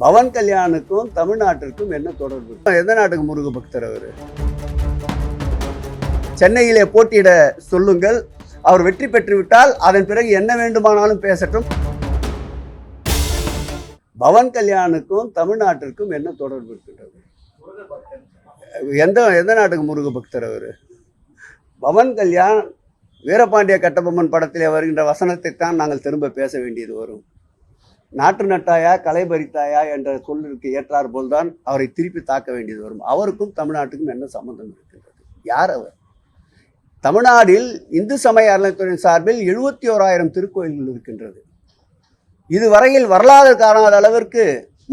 பவன் கல்யாணுக்கும் தமிழ்நாட்டிற்கும் என்ன தொடர்பு? எந்த நாட்டுக்கு முருக பக்தர் அவர்? சென்னையிலே போட்டியிட சொல்லுங்கள். அவர் வெற்றி பெற்றுவிட்டால் அதன் பிறகு என்ன வேண்டுமானாலும் பேசட்டும். பவன் கல்யாணுக்கும் தமிழ்நாட்டிற்கும் என்ன தொடர்பு இருக்கின்றது எந்த எந்த நாட்டுக்கு முருக பக்தர் அவர்? பவன் கல்யாண் வீரபாண்டிய கட்டபொம்மன் படத்திலே வருகின்ற வசனத்தை தான் நாங்கள் திரும்ப பேச வேண்டியது வரும். நாட்டு நட்டாயா களை பறித்தாயா என்ற சொல்லிற்கு ஏற்றார் போல்தான் அவரை திருப்பி தாக்க வேண்டியது வரும். அவருக்கும் தமிழ்நாட்டுக்கும் என்ன சம்பந்தம் இருக்கின்றது? யார் அவர்? தமிழ்நாட்டில் இந்து சமய அறநிலைத்துறையின் சார்பில் எழுபத்தி ஓராயிரம் திருக்கோயில்கள் இருக்கின்றது. இதுவரையில் வரலாறு காணாத அளவிற்கு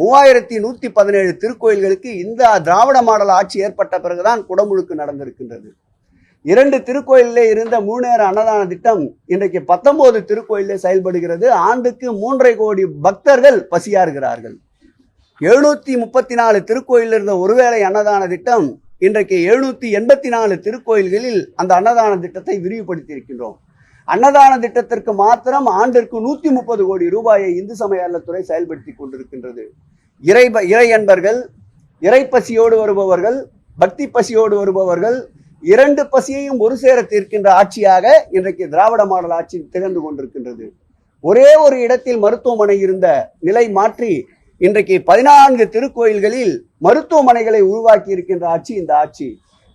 மூவாயிரத்தி நூற்றி பதினேழு திருக்கோயில்களுக்கு இந்த திராவிட மாடல் ஆட்சி ஏற்பட்ட பிறகுதான் குடமுழுக்கு நடந்திருக்கின்றது. இரண்டு திருக்கோயிலே இருந்த மூணேர அன்னதான திட்டம் இன்றைக்கு பத்தொன்பது திருக்கோயிலே செயல்படுகிறது. ஆண்டுக்கு மூன்றரை கோடி பக்தர்கள் பசியாறுகிறார்கள். எழுநூத்தி முப்பத்தி நாலு திருக்கோயில் இருந்த ஒருவேளை அன்னதான திட்டம் இன்றைக்கு எழுநூத்தி எண்பத்தி நாலு திருக்கோயில்களில் அந்த அன்னதான திட்டத்தை விரிவுபடுத்தி இருக்கின்றோம் அன்னதான திட்டத்திற்கு மாத்திரம் ஆண்டிற்கு நூத்தி முப்பது கோடி ரூபாயை இந்து சமய அறத்துறை செயல்படுத்தி கொண்டிருக்கின்றது. இறை இறை அன்பர்கள் இறைப்பசியோடு வருபவர்கள் பக்தி பசியோடு வருபவர்கள் இரண்டு பசியையும் ஒரு சேர தீர்க்கின்ற ஆட்சியாக இன்றைக்கு திராவிட மாடல் ஆட்சி திகழ்ந்து கொண்டிருக்கின்றது. ஒரே ஒரு இடத்தில் மருத்துவமனை இருந்த நிலை மாற்றி இன்றைக்கு பதினான்கு திருக்கோயில்களில் மருத்துவமனைகளை உருவாக்கி இருக்கின்ற ஆட்சி இந்த ஆட்சி.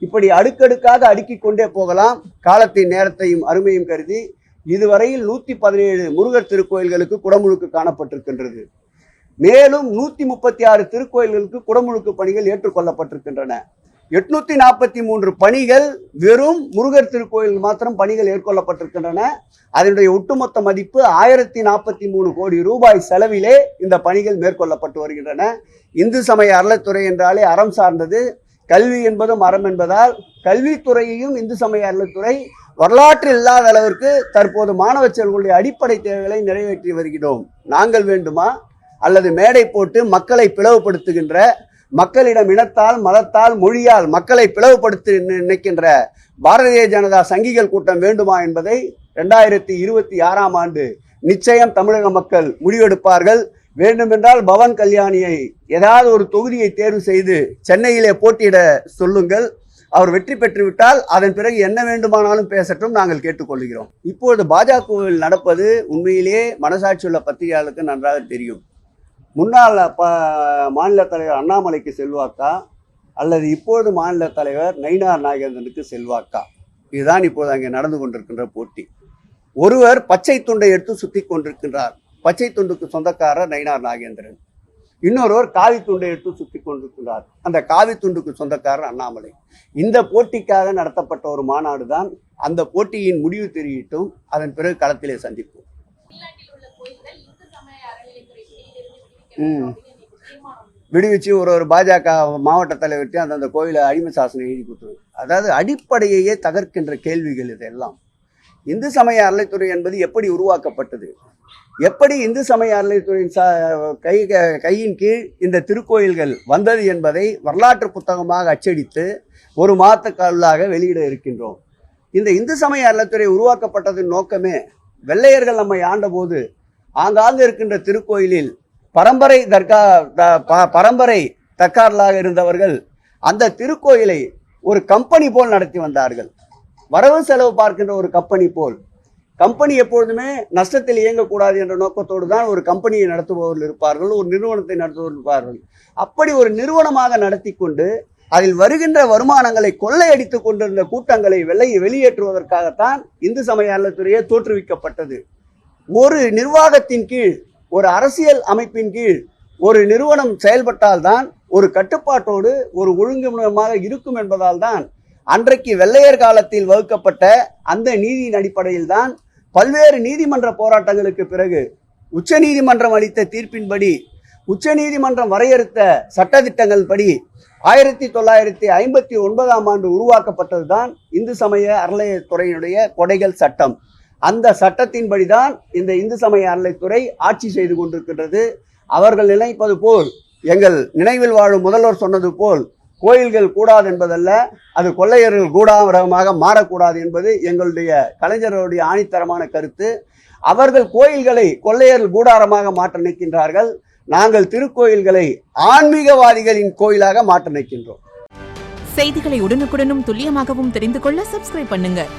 இப்படி அடுக்கடுக்காக அடுக்கிக் கொண்டே போகலாம். காலத்தின் நேரத்தையும் அருமையும் கருதி இதுவரையில் நூத்தி பதினேழு முருகர் திருக்கோயில்களுக்கு குடமுழுக்கு காணப்பட்டிருக்கின்றது. மேலும் நூத்தி முப்பத்தி ஆறு திருக்கோயில்களுக்கு குடமுழுக்கு பணிகள் ஏற்றுக்கொள்ளப்பட்டிருக்கின்றன. எட்நூத்தி நாற்பத்தி மூன்று பணிகள் வெறும் முருகர் திருக்கோயில் மாத்திரம் பணிகள் ஏற்கொள்ளப்பட்டிருக்கின்றன அதனுடைய ஒட்டுமொத்த மதிப்பு ஆயிரத்தி நாற்பத்தி மூணு கோடி ரூபாய் செலவிலே இந்த பணிகள் மேற்கொள்ளப்பட்டு வருகின்றன. இந்து சமய அறநிலைத்துறை என்றாலே அறம் சார்ந்தது. கல்வி என்பதும் அறம் என்பதால் கல்வித்துறையையும் இந்து சமய அறத்துறை வரலாற்று இல்லாத அளவிற்கு தற்போது மாணவ செல்வங்களுடைய அடிப்படை தேவைகளை நிறைவேற்றி வருகிறோம். நாங்கள் வேண்டுமா? அல்லது மேடை போட்டு மக்களை பிளவுபடுத்துகின்ற மக்களிடம் இனத்தால் மதத்தால் மொழியால் மக்களை பிளவுபடுத்தி நினைக்கின்ற பாரதிய ஜனதா சங்கிகள் கூட்டம் வேண்டுமா என்பதை ரெண்டாயிரத்தி இருபத்தி ஆறாம் ஆண்டு நிச்சயம் தமிழக மக்கள் முடிவெடுப்பார்கள். வேண்டுமென்றால் பவன் கல்யாணியை ஏதாவது ஒரு தொகுதியை தேர்வு செய்து சென்னையிலே போட்டியிட சொல்லுங்கள். அவர் வெற்றி பெற்றுவிட்டால் அதன் பிறகு என்ன வேண்டுமானாலும் பேசட்டும் நாங்கள் கேட்டுக்கொள்கிறோம். இப்பொழுது பாஜகவில் நடப்பது உண்மையிலேயே மனசாட்சியுள்ள பத்திரிகையாளருக்கு நன்றாக தெரியும். முன்னாள் ப மாநில தலைவர் அண்ணாமலைக்கு செல்வாக்கா? அல்லது இப்போது மாநில தலைவர் நயினார் நாகேந்திரனுக்கு செல்வாக்கா? இதுதான் இப்போது அங்கே நடந்து கொண்டிருக்கின்ற போட்டி. ஒருவர் பச்சை துண்டை எடுத்து சுற்றி கொண்டிருக்கின்றார். பச்சை துண்டுக்கு சொந்தக்காரர் நயினார் நாகேந்திரன். இன்னொருவர் காவி துண்டை எடுத்து சுற்றி கொண்டிருக்கிறார் அந்த காவி துண்டுக்கு சொந்தக்காரர் அண்ணாமலை. இந்த போட்டிக்காக நடத்தப்பட்ட ஒரு மாநாடு தான் அந்த போட்டியின் முடிவு தெரிவிட்டும் அதன் பிறகு களத்திலே சந்திப்போம். விடுவிச்சு ஒரு ஒரு பாஜக மாவட்ட தலைவர்கிட்ட அந்தந்த கோயிலை அடிமை சாசனம் எழுதி கொடுத்துருவோம் அதாவது அடிப்படையையே தகர்க்கின்ற கேள்விகள் இதெல்லாம். இந்து சமய அறநிலைத்துறை என்பது எப்படி உருவாக்கப்பட்டது? எப்படி இந்து சமய அறநிலைத்துறையின் சா கை கையின் கீழ் இந்த திருக்கோயில்கள் வந்தது என்பதை வரலாற்று புத்தகமாக அச்சடித்து ஒரு மாதக்காலாக வெளியிட இருக்கின்றோம். இந்த இந்து சமய அறநிலைத்துறை உருவாக்கப்பட்டதன் நோக்கமே வெள்ளையர்கள் நம்மை ஆண்டபோது ஆங்காங்கு இருக்கின்ற திருக்கோயிலில் பரம்பரை தர்கா த- ப- பரம்பரை தக்காரலாக இருந்தவர்கள் அந்த திருக்கோயிலை ஒரு கம்பெனி போல் நடத்தி வந்தார்கள். வரவு செலவு பார்க்கின்ற ஒரு கம்பெனி போல். கம்பெனி எப்பொழுதுமே நஷ்டத்தில் இயங்கக்கூடாது என்ற நோக்கத்தோடு தான் ஒரு கம்பெனியை நடத்துபவர்கள் இருப்பார்கள் ஒரு நிறுவனத்தை நடத்துபவர்கள் இருப்பார்கள். அப்படி ஒரு நிறுவனமாக நடத்தி கொண்டு அதில் வருகின்ற வருமானங்களை கொள்ளையடித்துக் கொண்டிருந்த கூட்டங்களை வெளியே வெளியேற்றுவதற்காகத்தான் இந்து சமய அறநிலையத்துறையே தோற்றுவிக்கப்பட்டது. ஒரு நிர்வாகத்தின் கீழ் ஒரு அரசியல் அமைப்பின் கீழ் ஒரு நிறுவனம் செயல்பட்டால்தான் ஒரு கட்டுப்பாட்டோடு ஒரு ஒழுங்குமுறையாக இருக்கும் என்பதால் தான் அன்றைக்கு வெள்ளையர் காலத்தில் வகுக்கப்பட்ட அந்த நீதியின் அடிப்படையில் தான் பல்வேறு நீதிமன்ற போராட்டங்களுக்கு பிறகு உச்சநீதிமன்றம் அளித்த தீர்ப்பின்படி உச்சநீதிமன்றம் வரையறுத்த சட்டத்திட்டங்கள் படி ஆயிரத்தி தொள்ளாயிரத்தி ஐம்பத்தி ஒன்பதாம் ஆண்டு உருவாக்கப்பட்டதுதான் இந்து சமய அறநிலையத்துறையினுடைய கொடைகள் சட்டம். அந்த சட்டத்தின்படி தான் இந்த இந்து சமய அறநிலைத்துறை ஆட்சி செய்து கொண்டிருக்கின்றது. அவர்கள் நினைப்பது போல் எங்கள் நினைவில் வாழும் முதல்வர் சொன்னது போல் கோயில்கள் கூடாது என்பதல்ல அது கொள்ளையர்கள் கூடாரமாக மாறக்கூடாது என்பது எங்களுடைய கலைஞர்களுடைய ஆணித்தரமான கருத்து. அவர்கள் கோயில்களை கொள்ளையர்கள் கூடாரமாக மாற்ற நிற்கின்றார்கள் நாங்கள் திருக்கோயில்களை ஆன்மீகவாதிகளின் கோயிலாக மாற்ற நிற்கின்றோம் செய்திகளை உடனுக்குடனும் துல்லியமாகவும் தெரிந்து கொள்ள சப்ஸ்கிரைப் பண்ணுங்கள்